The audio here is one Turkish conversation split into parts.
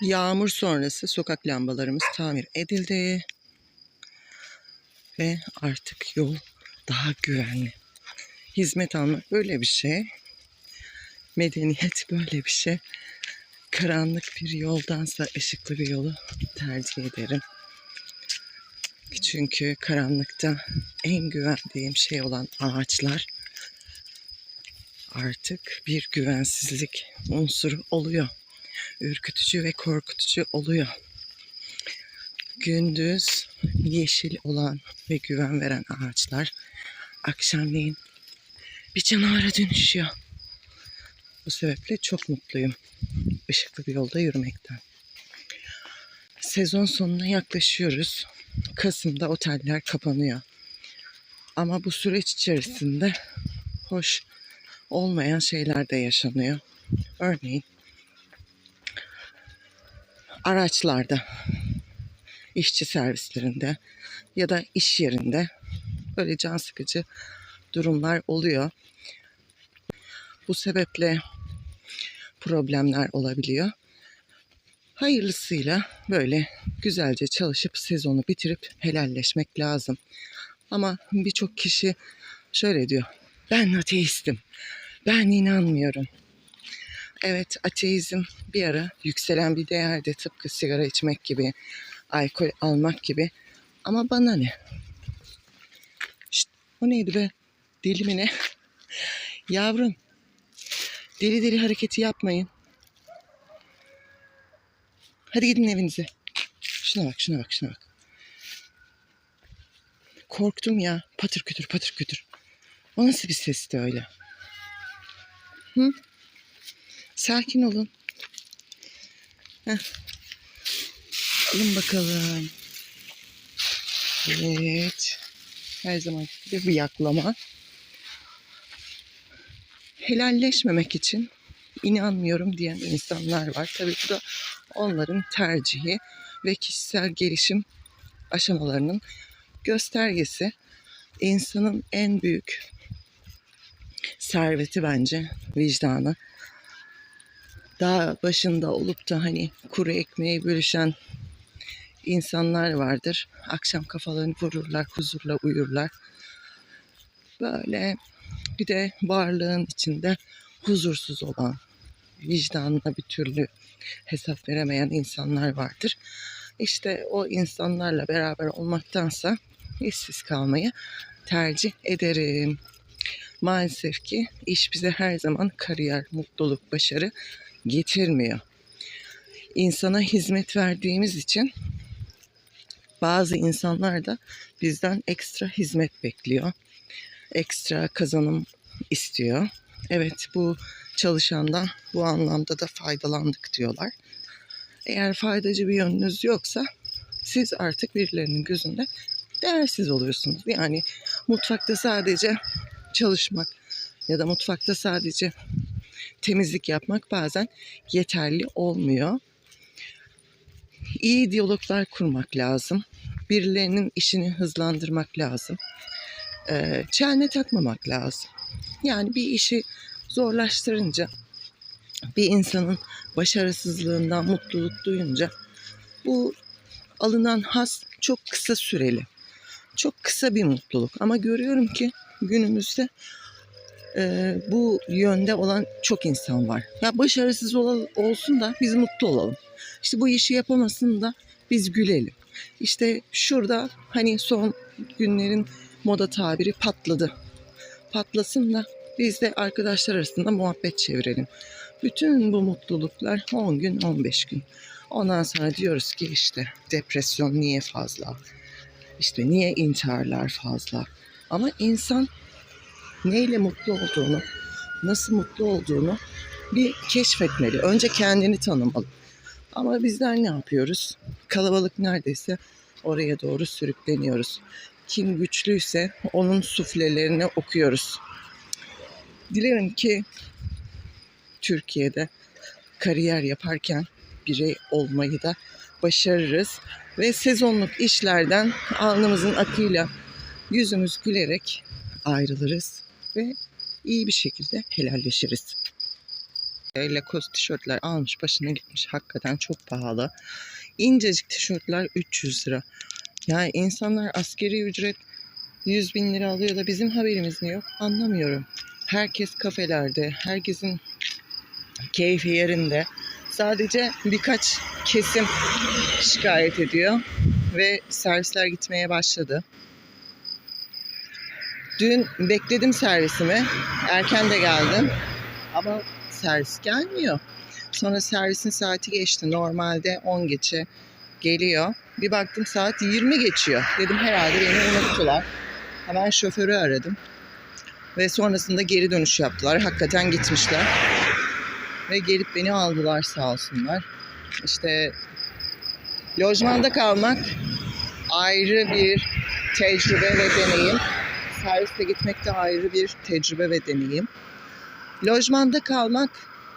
Yağmur sonrası sokak lambalarımız tamir edildi. Ve artık yol daha güvenli. Hizmet almak böyle bir şey. Medeniyet böyle bir şey. Karanlık bir yoldansa ışıklı bir yolu tercih ederim. Çünkü karanlıkta en güvendiğim şey olan ağaçlar artık bir güvensizlik unsuru oluyor. Ürkütücü ve korkutucu oluyor. Gündüz yeşil olan ve güven veren ağaçlar akşamleyin bir canavara dönüşüyor. Bu sebeple çok mutluyum ışıklı bir yolda yürümekten. Sezon sonuna yaklaşıyoruz. Kasım'da oteller kapanıyor. Ama bu süreç içerisinde hoş olmayan şeyler de yaşanıyor. Örneğin araçlarda, işçi servislerinde ya da iş yerinde böyle can sıkıcı durumlar oluyor. Bu sebeple problemler olabiliyor. Hayırlısıyla böyle güzelce çalışıp sezonu bitirip helalleşmek lazım. Ama birçok kişi şöyle diyor. Ben ateistim. Ben inanmıyorum. Evet ateizm bir ara yükselen bir değerdi. Tıpkı sigara içmek gibi, alkol almak gibi. Ama bana ne? Şşt, o neydi be? Deli mi ne? Yavrum. Deli deli hareketi yapmayın. Hadi gidin evinize. Şuna bak, şuna bak, şuna bak. Korktum ya. Patır kütür, patır kütür. O nasıl bir sesti öyle? Hı? Sakin olun. Heh. Alın bakalım. Evet. Her zaman gibi bir yaklama. Helalleşmemek için inanmıyorum diyen insanlar var. Tabii bu da onların tercihi ve kişisel gelişim aşamalarının göstergesi. İnsanın en büyük serveti bence vicdanı. Daha başında olup da hani kuru ekmeği bölüşen insanlar vardır. Akşam kafalarını vururlar, huzurla uyurlar. Böyle bir de varlığın içinde huzursuz olan, vicdanına bir türlü hesap veremeyen insanlar vardır. İşte o insanlarla beraber olmaktansa işsiz kalmayı tercih ederim. Maalesef ki iş bize her zaman kariyer, mutluluk, başarı getirmiyor. İnsana hizmet verdiğimiz için bazı insanlar da bizden ekstra hizmet bekliyor. Ekstra kazanım istiyor. Evet bu çalışandan bu anlamda da faydalandık diyorlar. Eğer faydacı bir yönünüz yoksa siz artık birilerinin gözünde değersiz oluyorsunuz. Yani mutfakta sadece çalışmak ya da mutfakta sadece temizlik yapmak bazen yeterli olmuyor. İyi diyaloglar kurmak lazım. Birilerinin işini hızlandırmak lazım. Ee, çelme takmamak lazım. Yani bir işi zorlaştırınca bir insanın başarısızlığından mutluluk duyunca bu alınan has çok kısa süreli. Çok kısa bir mutluluk ama görüyorum ki günümüzde e, bu yönde olan çok insan var. Ya başarısız ol, olsun da biz mutlu olalım. İşte bu işi yapamasın da biz gülelim. İşte şurada hani son günlerin moda tabiri patladı. Patlasın da biz de arkadaşlar arasında muhabbet çevirelim. Bütün bu mutluluklar 10 gün 15 gün. Ondan sonra diyoruz ki işte depresyon niye fazla? İşte niye intiharlar fazla? Ama insan neyle mutlu olduğunu, nasıl mutlu olduğunu bir keşfetmeli. Önce kendini tanımalı. Ama bizler ne yapıyoruz? Kalabalık neredeyse oraya doğru sürükleniyoruz. Kim güçlüyse onun suflelerini okuyoruz. Dilerim ki Türkiye'de kariyer yaparken birey olmayı da başarırız ve sezonluk işlerden alnımızın akıyla yüzümüz gülerek ayrılırız ve iyi bir şekilde helalleşiriz. Lacoste tişörtler almış başına gitmiş. Hakikaten çok pahalı. İncecik tişörtler 300 lira. Yani insanlar askeri ücret 100 bin lira alıyor da bizim haberimiz mi yok anlamıyorum. Herkes kafelerde, herkesin keyfi yerinde. Sadece birkaç kesim şikayet ediyor ve servisler gitmeye başladı. Dün bekledim servisimi. Erken de geldim. Ama servis gelmiyor. Sonra servisin saati geçti. Normalde 10 geçe geliyor. Bir baktım saat 20 geçiyor. Dedim herhalde beni unuttular. Hemen şoförü aradım. Ve sonrasında geri dönüş yaptılar. Hakikaten gitmişler. Ve gelip beni aldılar sağ olsunlar. İşte lojmanda kalmak ayrı bir tecrübe ve deneyim. Serviste gitmek de ayrı bir tecrübe ve deneyim. Lojmanda kalmak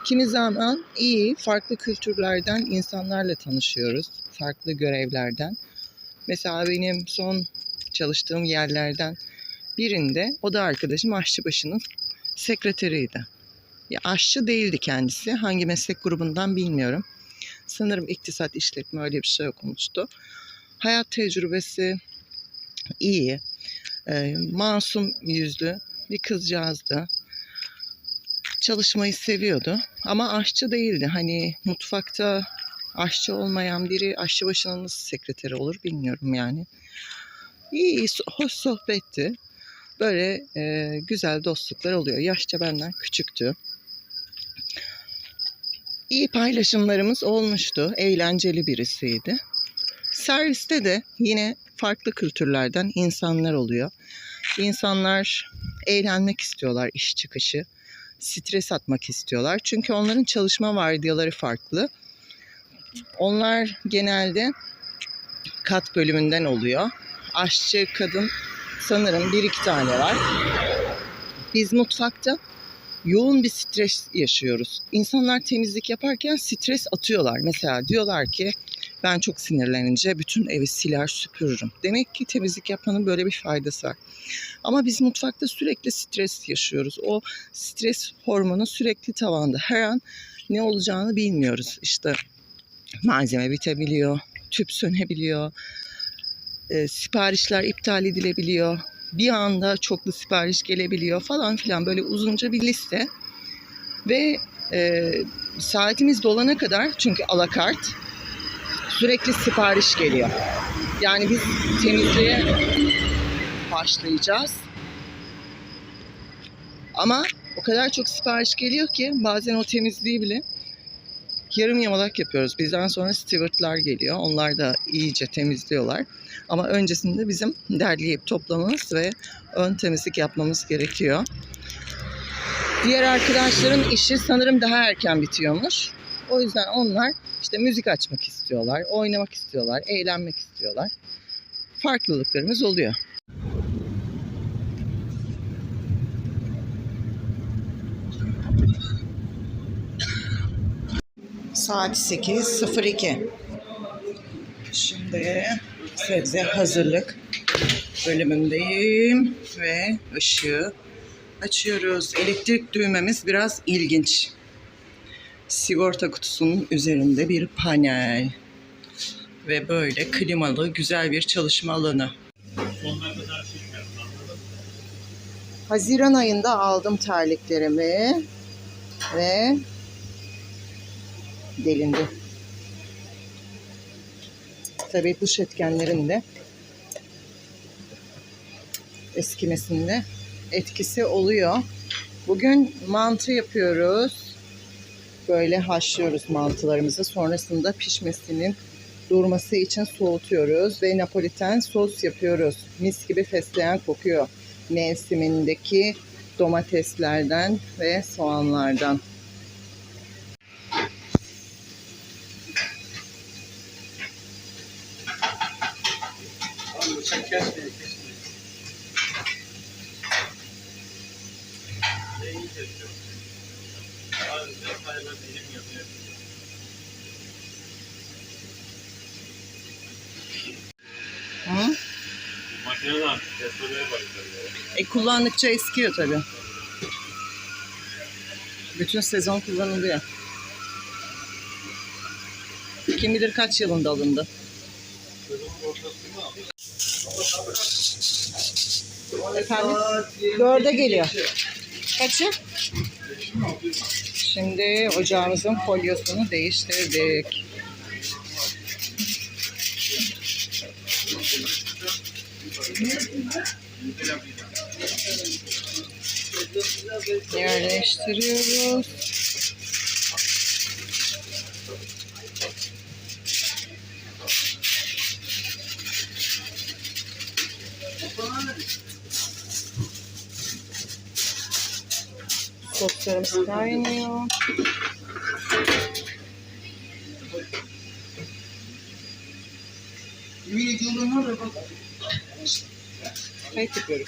kimi zaman iyi, farklı kültürlerden insanlarla tanışıyoruz. Farklı görevlerden. Mesela benim son çalıştığım yerlerden birinde o da arkadaşım aşçıbaşının sekreteriydi. Ya aşçı değildi kendisi. Hangi meslek grubundan bilmiyorum. Sanırım iktisat işletme öyle bir şey okumuştu. Hayat tecrübesi iyi. E, masum yüzlü bir kızcağızdı. Çalışmayı seviyordu ama aşçı değildi. Hani mutfakta aşçı olmayan biri aşçı başının nasıl sekreteri olur bilmiyorum yani. İyi, so- hoş sohbetti. Böyle e, güzel dostluklar oluyor. Yaşça benden küçüktü. İyi paylaşımlarımız olmuştu. Eğlenceli birisiydi. Serviste de yine farklı kültürlerden insanlar oluyor. İnsanlar eğlenmek istiyorlar iş çıkışı. Stres atmak istiyorlar. Çünkü onların çalışma vardiyaları farklı. Onlar genelde kat bölümünden oluyor. Aşçı kadın sanırım bir iki tane var. Biz mutfakta yoğun bir stres yaşıyoruz. İnsanlar temizlik yaparken stres atıyorlar. Mesela diyorlar ki ben çok sinirlenince bütün evi siler süpürürüm. Demek ki temizlik yapmanın böyle bir faydası var. Ama biz mutfakta sürekli stres yaşıyoruz. O stres hormonu sürekli tavanda. Her an ne olacağını bilmiyoruz. İşte malzeme bitebiliyor, tüp sönebiliyor, e, siparişler iptal edilebiliyor. Bir anda çoklu sipariş gelebiliyor falan filan böyle uzunca bir liste. Ve e, saatimiz dolana kadar çünkü alakart sürekli sipariş geliyor. Yani biz temizliğe başlayacağız. Ama o kadar çok sipariş geliyor ki bazen o temizliği bile yarım yamalak yapıyoruz. Bizden sonra stewardlar geliyor. Onlar da iyice temizliyorlar. Ama öncesinde bizim derleyip toplamamız ve ön temizlik yapmamız gerekiyor. Diğer arkadaşların işi sanırım daha erken bitiyormuş. O yüzden onlar işte müzik açmak istiyorlar, oynamak istiyorlar, eğlenmek istiyorlar. Farklılıklarımız oluyor. Saat 8.02. Şimdi sebze hazırlık bölümündeyim ve ışığı açıyoruz. Elektrik düğmemiz biraz ilginç. Sigorta kutusunun üzerinde bir panel ve böyle klimalı güzel bir çalışma alanı. Haziran ayında aldım terliklerimi ve delindi. Tabii dış etkenlerin de eskimesinde etkisi oluyor. Bugün mantı yapıyoruz. Böyle haşlıyoruz mantılarımızı. Sonrasında pişmesinin durması için soğutuyoruz ve napoliten sos yapıyoruz. Mis gibi fesleğen kokuyor. Mevsimindeki domateslerden ve soğanlardan. Abi bıçak kesmiyor, kesmiyor. Ne iyi kesiyor. Abi detaylar dilim yapıyor. Hı? Makine de artık kesmeye başladı. E kullandıkça eskiyor tabii. Bütün sezon kullanılıyor. Kim bilir kaç yılında alındı. Efendim? Dörde geliyor. Kaçı? Şimdi ocağımızın folyosunu değiştirdik. Yerleştiriyoruz. Soslarımız kaynıyor. Kayıt yapıyorum.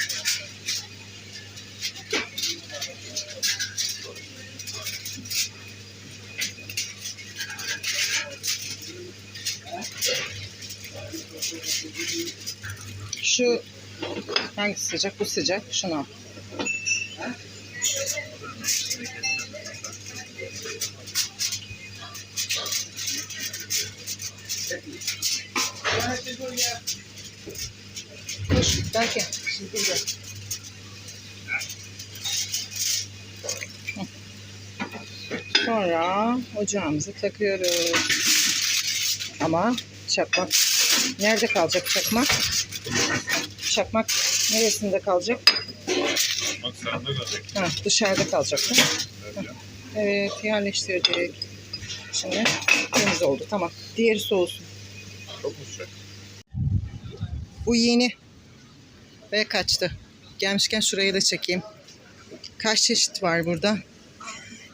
Şu hangisi sıcak? Bu sıcak. Şunu al. Koş belki. Şimdi. Hı. Sonra ocağımızı takıyoruz. Ama çakmak nerede kalacak çakmak? Çakmak neresinde kalacak? De gördük. Ha, dışarıda kalacak değil mi? Hı. Evet yerleştirdik. Şimdi temiz oldu. Tamam. Diğeri soğusun. Çok sıcak? Bu yeni. Ve kaçtı. Gelmişken şurayı da çekeyim. Kaç çeşit var burada?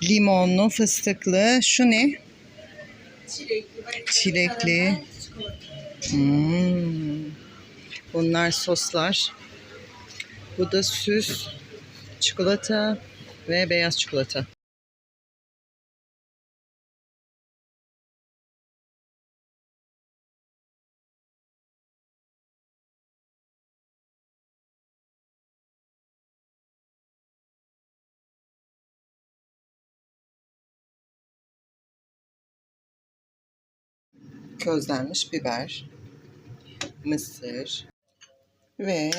Limonlu, fıstıklı. Şu ne? Çilekli. Hmm. Bunlar soslar. Bu da süs, çikolata ve beyaz çikolata. Közlenmiş biber, mısır ve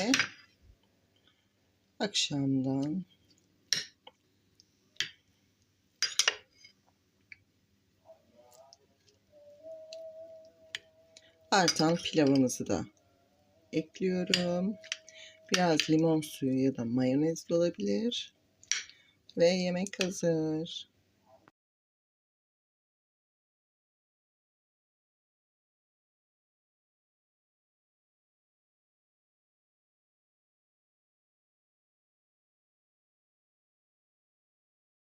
akşamdan artan pilavımızı da ekliyorum. Biraz limon suyu ya da mayonez olabilir. Ve yemek hazır.